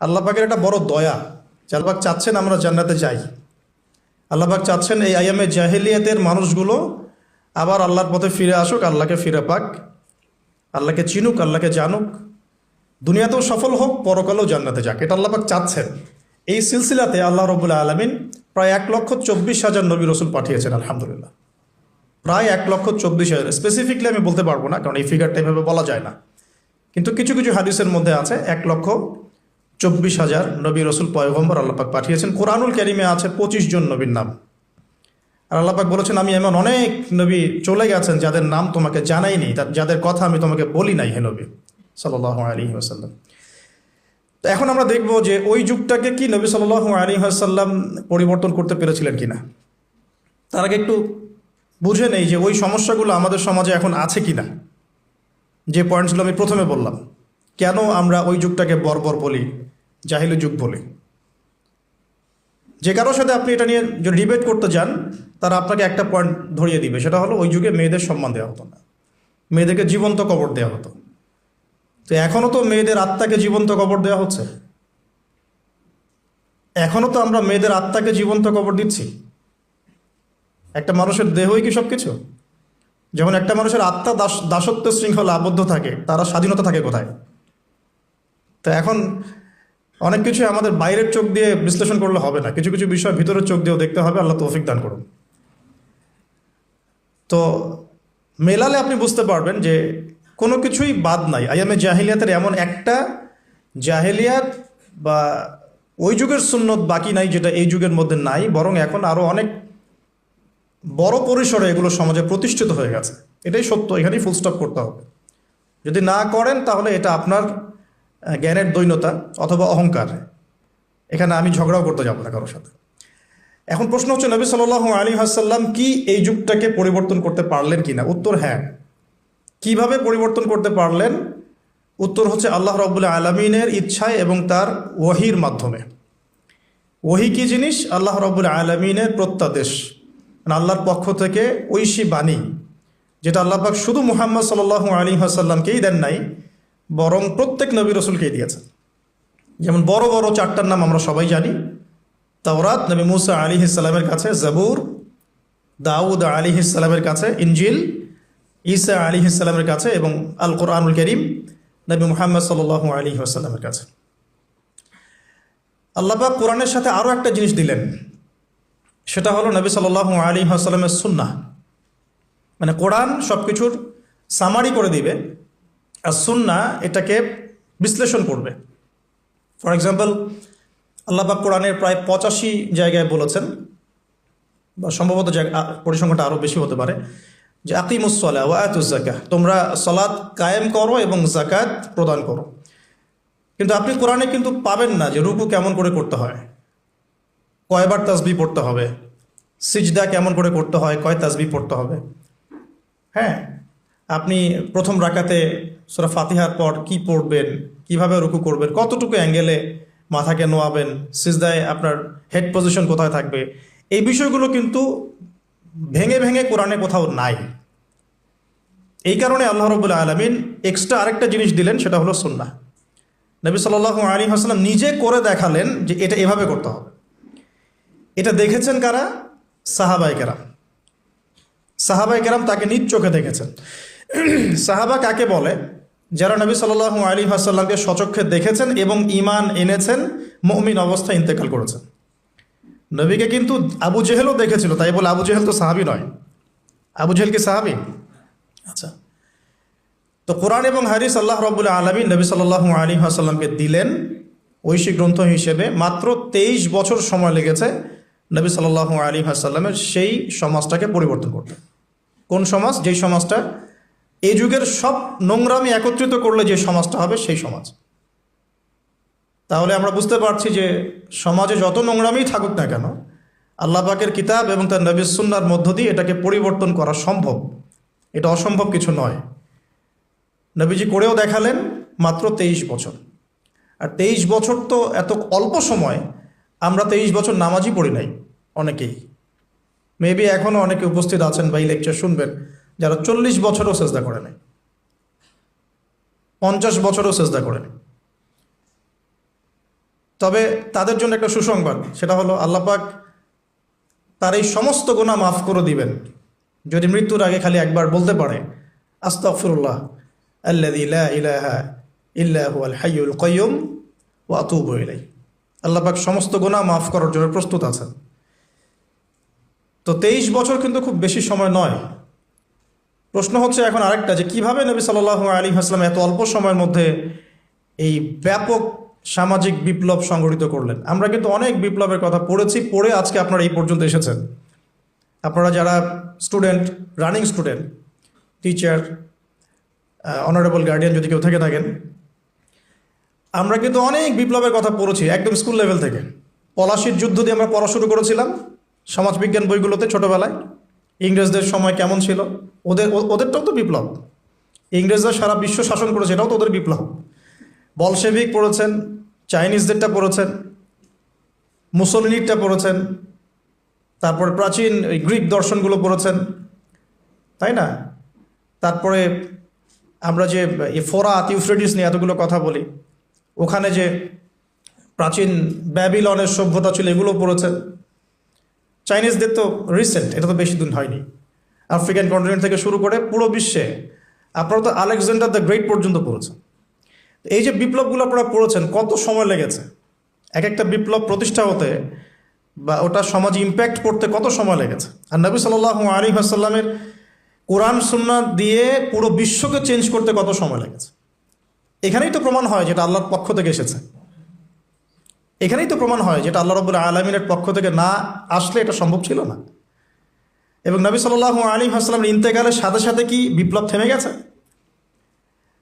আল্লাহ পাকের একটা বড় দয়া, যে আল্লাহ চাচ্ছেন আমরা জান্নাতে যাই। আল্লাহ চাচ্ছেন এই আয়ামে জাহেলিয়াতের মানুষগুলো আবার আল্লাহর পথে ফিরে আসুক, আল্লাহকে ফিরে পাক। আল্লাহকে চিনুক, আল্লাহকে জানুক। দুনিয়াতেও সফল হোক, পরকালেও জান্নাতে যাক। এটা আল্লাহ পাক চাচ্ছেন। এই সিলসিলাতে আল্লাহ রবুল্লা আলমিন প্রায় এক লক্ষ চব্বিশ হাজার নবী রসুল পাঠিয়েছেন, আলহামদুলিল্লাহ। প্রায় এক লক্ষ চব্বিশ হাজার। স্পেসিফিকলি আমি বলতে পারব না, কারণ এই ফিগারটা এভাবে বলা যায় না। কিন্তু কিছু কিছু হাদিসের মধ্যে আছে, এক লক্ষ চব্বিশ হাজার নবী রসুল পয়গম্বর আল্লাপাক পাঠিয়েছেন। কোরআনুল ক্যারিমে আছে পঁচিশ জন নবীর নাম। আর আল্লাপাক বলেছেন, আমি এমন অনেক নবী চলে গেছেন যাদের নাম তোমাকে জানাইনি যাদের কথা আমি তোমাকে বলি নাই, হে নবী। সাল্লাহ আলী ওসাল্লাম তো এখন আমরা দেখব যে ওই যুগটাকে কি নবী সাল্লাহ আলী আসাল্লাম পরিবর্তন করতে পেরেছিলেন কিনা। তার আগে একটু বুঝে নেই যে ওই সমস্যাগুলো আমাদের সমাজে এখন আছে কিনা। যে পয়েন্টসগুলো আমি প্রথমে বললাম। কেন আমরা ওই যুগটাকে বর্বর বলি, জাহিলি যুগ বলি? যে কারোর সাথে আপনি এটা নিয়ে যদি ডিবেট করতে যান, তারা আপনাকে একটা পয়েন্ট ধরিয়ে দিবে, সেটা হলো ওই যুগে মেয়েদের সম্মান দেওয়া হতো না। মেয়েদেরকে জীবন্ত কবর দেওয়া হতো। তো এখনও তো মেয়েদের আত্মাকে জীবন্ত কবর দেওয়া হচ্ছে? এখনও তো আমরা মেয়েদের আত্মাকে জীবন্ত কবর দিচ্ছি? একটা মানুষের দেহই কি সব কিছু যখন একটা মানুষের আত্মা দাস দাসত্ব শৃঙ্খলা আবদ্ধ থাকে, তারা স্বাধীনতা থাকে কোথায়? তো এখন অনেক কিছু আমাদের বাইরের চোখ দিয়ে বিশ্লেষণ করলে হবে না। কিছু কিছু বিষয় ভিতরের চোখ দিয়েও দেখতে হবে, আল্লাহ তৌফিক দান করুন। তো মেলালে আপনি বুঝতে পারবেন যে কোনো কিছুই বাদ নাই। আয়ামে জাহিলিয়াতের এমন একটা জাহেলিয়াত বা ওই যুগের সুন্নত বাকি নাই যেটা এই যুগের মধ্যে নাই, বরং এখন আরও অনেক বড় পরিসরে এগুলো সমাজে প্রতিষ্ঠিত হয়ে গেছে। এটাই সত্য, এখানেই ফুল স্টপ করতে হবে। যদি না করেন তাহলে এটা আপনার জ্ঞানের দৈন্যতা অথবা অহংকার। এখানে আমি ঝগড়াও করতে যাব না কারোর সাথে। এখন প্রশ্ন হচ্ছে, নবী সাল্লাহ আলী হাসাল্লাম কি এই যুগটাকে পরিবর্তন করতে পারলেন কিনা? উত্তর হ্যাঁ। কীভাবে পরিবর্তন করতে পারলেন? উত্তর হচ্ছে, আল্লাহ রবুল্লাহ আলমিনের ইচ্ছায় এবং তার ওহির মাধ্যমে। ওহি কি জিনিস? আল্লাহ রবুল আলমিনের প্রত্যাদেশ। মানে আল্লাহর পক্ষ থেকে ঐশী বাণী, যেটা আল্লাহ শুধু মুহাম্মদ সাল্লাহ আলী আসাল্লামকেই দেন নাই বরং প্রত্যেক নবী রসুলকেই দিয়েছেন। যেমন বড় বড় চারটার নাম আমরা সবাই জানি। তাওরাত নবী মুসা আলী ইসালামের কাছে, জাবুর, দাউদ আলী ইসালামের কাছে ইঞ্জিল ঈসা আলী ইসালামের কাছে এবং আল কোরআনুল করিম নবী মুহাম্মদ সাল্লাহ আলী আসাল্লামের কাছে। আল্লাপাক কোরআনের সাথে আরও একটা জিনিস দিলেন। সেটা হলো নবী সাল্লাহ আলী আসাল্লামের সুন্না মানে কোরআন সব কিছুর সামারি করে দিবে। সুন্না এটাকে বিশ্লেষণ করবে। ফর এক্সাম্পল আল্লাপাক কোরআনের প্রায় পঁচাশি জায়গায় বলেছেন, বা সম্ভবত পরিসংখ্যানটা আরও বেশি হতে পারে, যে আকিমুসলা ও আয়াতুজাকা তোমরা সলাদ কায়েম করো এবং জাকাত প্রদান করো। কিন্তু আপনি কোরআনে কিন্তু পাবেন না যে রুকু কেমন করে করতে হয়, কয়বার তাসবি পড়তে হবে, সিজদা কেমন করে করতে হয়, কয় তাসবি পড়তে হবে। হ্যাঁ আপনি প্রথম রাকাতে সোরা ফাতিহার পর কি পড়বেন, কীভাবে রুকু করবেন, কতটুকু অ্যাঙ্গেলে মাথাকে নোয়াবেন, সিজদায় আপনার হেড পজিশন কোথায় থাকবে, এই বিষয়গুলো কিন্তু ভেঙে ভেঙে কোরআনে কোথাও নাই। এই কারণে আল্লাহ রবুল্লা আলমিন এক্সট্রা আরেকটা জিনিস দিলেন, সেটা হলো সুন্না নবী সাল্লাহ আলী হাসলাম নিজে করে দেখালেন যে এটা এভাবে করতে হবে। এটা দেখেছেন কারা? সাহাবাই কেরাম। সাহাবাই কেরাম তাকে নিজ চোখে দেখেছেন। সাহাবা কাকে বলে? যারা নবী সাল্লাহ আলী হাসাল্লামকে সচক্ষে দেখেছেন এবং ইমান এনেছেন, মমিন অবস্থায় ইন্তেকাল করেছেন। নবীকে কিন্তু আবু জেহেলও দেখেছিল, তাই বলে আবু জেহেল তো সাহাবি নয়। আবু জেহেল কি সাহাবি? আচ্ছা। তো কোরআন এবং হারিস আল্লাহ রবুল্লা আলমী নবী সাল্লাহ আলী আসাল্লামকে দিলেন ঐশী গ্রন্থ হিসেবে। মাত্র তেইশ বছর সময় লেগেছে নবী সাল্লাহ আলী আসাল্লামের সেই সমাজটাকে পরিবর্তন করতে। কোন সমাজ? যেই সমাজটা এই যুগের সব নোংরামি একত্রিত করলে যে সমাজটা হবে, সেই সমাজ। তাহলে আমরা বুঝতে পারছি যে সমাজে যত নোংরামি থাকুক না কেন, আল্লাহ পাকের কিতাব এবং তার নবী সুন্নার মধ্য দিয়ে এটাকে পরিবর্তন করা সম্ভব। এটা অসম্ভব কিছু নয়। নবীজি করেও দেখালেন মাত্র তেইশ বছর। আর তেইশ বছর তো এত অল্প সময়, আমরা তেইশ বছর নামাজই পড়ি নাই অনেকেই। মেবি এখনও অনেকে উপস্থিত আছেন বা এই লেকচার শুনবেন। যারা চল্লিশ বছরও চেষ্টা করে নাই, পঞ্চাশ বছরও চেষ্টা করে নাই। তবে তাদের জন্য একটা সুসংবাদ, সেটা হলো আল্লাপাক তার এই সমস্ত গোনা মাফ করে দিবেন। যদি মৃত্যুর আগে খালি একবার বলতে পারে, আস্তাগফিরুল্লাহ, আল্লাযী লা ইলাহা ইল্লা হুয়াল হাইয়ুল কাইয়্যুম ওয়া আতুবু ইলাইহি। আল্লাহ পাক সমস্ত গোনা মাফ করার জন্য প্রস্তুত আছেন। তো তেইশ বছর কিন্তু খুব বেশি সময় নয়। প্রশ্ন হচ্ছে এখন আরেকটা, যে কীভাবে নবী সাল্লাল্লাহু আলী হাসলাম এত অল্প সময়ের মধ্যে এই ব্যাপক সামাজিক বিপ্লব সংগঠিত করলেন? আমরা কিন্তু অনেক বিপ্লবের কথা পড়েছি, পড়ে আজকে আপনারা এই পর্যন্ত এসেছেন। আপনারা যারা student, running student, teacher honourable guardian যদি কেউ থেকে থাকেন, আমরা কিন্তু অনেক বিপ্লবের কথা পড়েছি, একদম স্কুল লেভেল থেকে। পলাশির যুদ্ধ দিয়ে আমরা পড়া শুরু করেছিলাম, সমাজবিজ্ঞান বইগুলোতে ছোটোবেলায়। ইংরেজদের সময় কেমন ছিল? ওদের ওদেরটাও তো বিপ্লব। ইংরেজরা সারা বিশ্ব শাসন করেছে, এটাও তো ওদের বিপ্লব। বলশেভিক পড়েছেন, চাইনিজদেরটা পড়েছেন মুসলিনিকটা পড়েছেন, তারপরে প্রাচীন গ্রিক দর্শনগুলো পড়েছেন, তাই না? তারপরে আমরা যে ফোরাত ইউফ্রেডিস নিয়ে এতগুলো কথা বলি, ওখানে যে প্রাচীন ব্যাবিলনের সভ্যতা ছিল, এগুলো পড়েছেন। চাইনিজদের তো রিসেন্ট এটা তো বেশি দিন হয়নি। আফ্রিকান কন্টিনেন্ট থেকে শুরু করে পুরো বিশ্বে। আপনারা তো আলেকজান্ডার দ্য গ্রেট পর্যন্ত পড়েছেন। এই যে বিপ্লবগুলো আপনারা পড়েছেন, কত সময় লেগেছে? এক একটা বিপ্লব প্রতিষ্ঠা হতে বা ওটা সমাজে ইম্প্যাক্ট করতে কত সময় লেগেছে? আর নবী সাল্লাহ আলী আসাল্লামের কোরআন সুন্না দিয়ে পুরো বিশ্বকে চেঞ্জ করতে কত সময় লেগেছে? এখানেই তো প্রমাণ হয় যেটা আল্লাহর পক্ষ থেকে এসেছে। এখানেই তো প্রমাণ হয় যেটা আল্লাহ রবুল্লা আলমিনের পক্ষ থেকে না আসলে এটা সম্ভব ছিল না। এবং নবী সাল্লাহ আলী হাসলামের ইন্তেকালের সাথে সাথে কি বিপ্লব থেমে গেছে?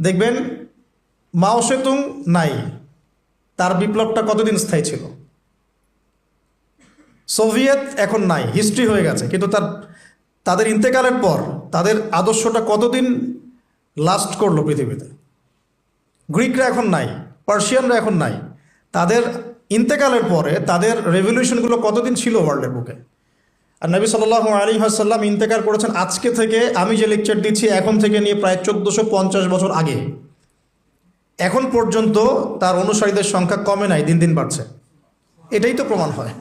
দেখবেন মাও সেতুং নাই। তার বিপ্লবটা কতদিন স্থায়ী ছিল? সোভিয়েত এখন নাই, হিস্ট্রি হয়ে গেছে। কিন্তু তার, তাদের ইন্তেকালের পর তাদের আদর্শটা কতদিন লাস্ট করল পৃথিবীতে? গ্রিকরা এখন নাই, পার্সিয়ানরা এখন নাই। তাদের ইন্তেকালের পরে তাদের রেভলিউশনগুলো কতদিন ছিল ওয়ার্ল্ডের বুকে? আর নবী সাল্লাহ আলী হাসাল্লাম ইন্তেকাল করেছেন আজকে থেকে। আমি যে লেকচার দিচ্ছি এখন থেকে নিয়ে প্রায় চোদ্দোশো পঞ্চাশ বছর আগে। এখন পর্যন্ত তার অনুসারীদের সংখ্যা কমে নাই, দিন দিন বাড়ছে। এটাই তো প্রমাণ হয়।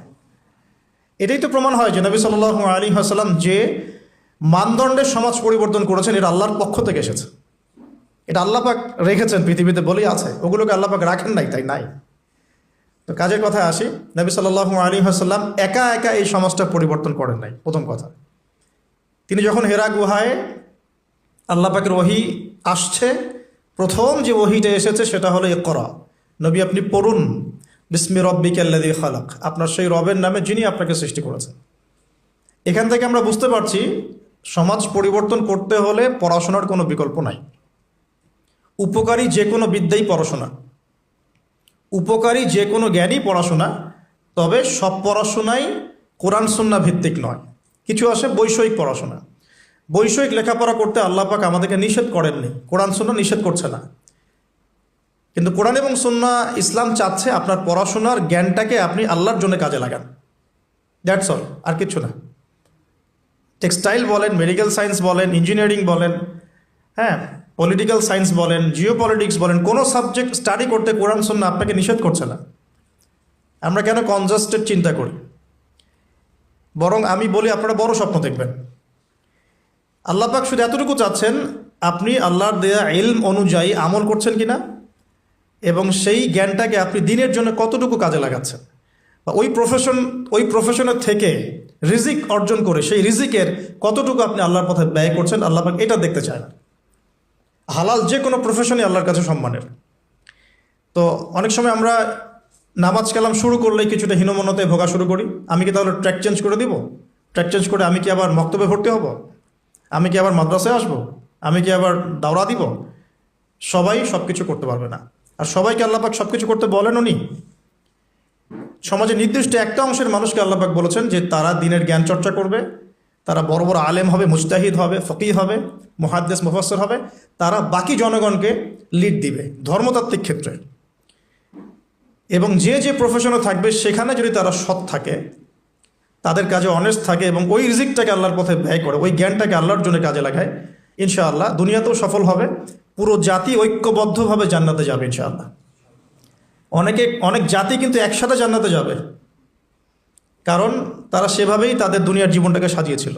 এটাই তো প্রমাণ হয় যে নবী সাল্লাহ আলী হাসাল্লাম যে মানদণ্ডের সমাজ পরিবর্তন করেছেন, এটা আল্লাহর পক্ষ থেকে এসেছে। এটা আল্লাপাক রেখেছেন, পৃথিবীতে বলেই আছে। ওগুলোকে আল্লাপাক রাখেন নাই, তাই নাই। তো কাজের কথা আসি। নবী সাল্লাহ আলী হাসাল্লাম একা একা এই সমাজটা পরিবর্তন করেন নাই, প্রথম কথা। তিনি যখন হেরা গুহায় আল্লাপাকের ওহি আসছে, প্রথম যে ওহিটা এসেছে সেটা হলো এ করা। নবী, আপনি পড়ুন, বিসমি রব্বিক আল্লাদি খালাক। আপনার সেই রবের নামে যিনি আপনাকে সৃষ্টি করেছেন। এখান থেকে আমরা বুঝতে পারছি, সমাজ পরিবর্তন করতে হলে পড়াশোনার কোনো বিকল্প নাই। উপকারী যে কোনো বিদ্যাই পড়াশোনা। উপকারী যে কোনো জ্ঞানই পড়াশোনা, তবে সব পড়াশোনাই কোরআন সুন্না ভিত্তিক নয়। কিছু আসে বৈষয়িক পড়াশোনা। বৈষয়িক লেখাপড়া করতে আল্লাহ পাক আমাদেরকে নিষেধ করেননি। কোরআন সুন্না নিষেধ করছে না। কিন্তু কোরআন এবং সুন্না ইসলাম চাচ্ছে আপনার পড়াশোনার জ্ঞানটাকে আপনি আল্লাহর জন্য কাজে লাগান। দ্যাটস অল আর কিছু না। টেক্সটাইল বলেন মেডিকেল সায়েন্স বলেন ইঞ্জিনিয়ারিং বলেন হ্যাঁ পলিটিক্যাল সায়েন্স বলেন জিও পলিটিক্স বলেন, কোনো সাবজেক্ট স্টাডি করতে কোরআন সুন্না আপনাকে নিষেধ করছে না। আমরা কেন কনজাস্টেড চিন্তা করি? বরং আমি বলি, আপনারা বড় স্বপ্ন দেখবেন। আল্লাহ পাক শুধু এতটুকু চাচ্ছেন, আপনি আল্লাহর দেয়া ইলম অনুযায়ী আমল করছেন কি না এবং সেই জ্ঞানটাকে আপনি দিনের জন্য কতটুকু কাজে লাগাচ্ছেন? বা ওই প্রফেশন ওই প্রফেশনের থেকে রিজিক অর্জন করে সেই রিজিকের কতটুকু আপনি আল্লাহর পথে ব্যয় করছেন, আল্লাহ এটা দেখতে চায় না। হালাল যে কোনো প্রফেশনই আল্লাহর কাছে সম্মানের। তো অনেক সময় আমরা নামাজ কালাম শুরু করলেই কিছুটা হীনমন্যতায় ভোগা শুরু করি। আমি কি তাহলে ট্র্যাক চেঞ্জ করে দিব? ট্র্যাক চেঞ্জ করে আমি কি আবার মক্তবে ভর্তি হব? আমি কি আবার মাদ্রাসায় আসব? আমি কি আবার দাওরা দিব? সবাই সব কিছু করতে পারবে না। আর সবাইকে আল্লাপাক সব কিছু করতে বলেন উনি। সমাজে নির্দিষ্ট একটা অংশের মানুষকে আল্লাপাক বলেছেন যে তারা দিনের জ্ঞান চর্চা করবে তারা বড় বড় আলেম হবে মুস্তাহিদ হবে ফকি হবে মহাদ্দেশ মুফাসর হবে, তারা বাকি জনগণকে লিড দিবে ধর্মতাত্ত্বিক ক্ষেত্রে। এবং যে যে প্রফেশনে থাকবে, সেখানে যদি তারা সৎ থাকে, তাদের কাজে অনেস্ট থাকে এবং ওই রিজিকটাকে আল্লাহর পথে ব্যয় করে, ওই জ্ঞানটাকে আল্লাহর জন্য কাজে লাগায়, ইনশাআল্লাহ দুনিয়াতেও সফল হবে, পুরো জাতি ঐক্যবদ্ধভাবে জান্নাতে যাবে ইনশাআল্লাহ। অনেকে, অনেক জাতি কিন্তু একসাথে জান্নাতে যাবে। কারণ তারা সেভাবেই তাদের দুনিয়ার জীবনটাকে সাজিয়েছিল।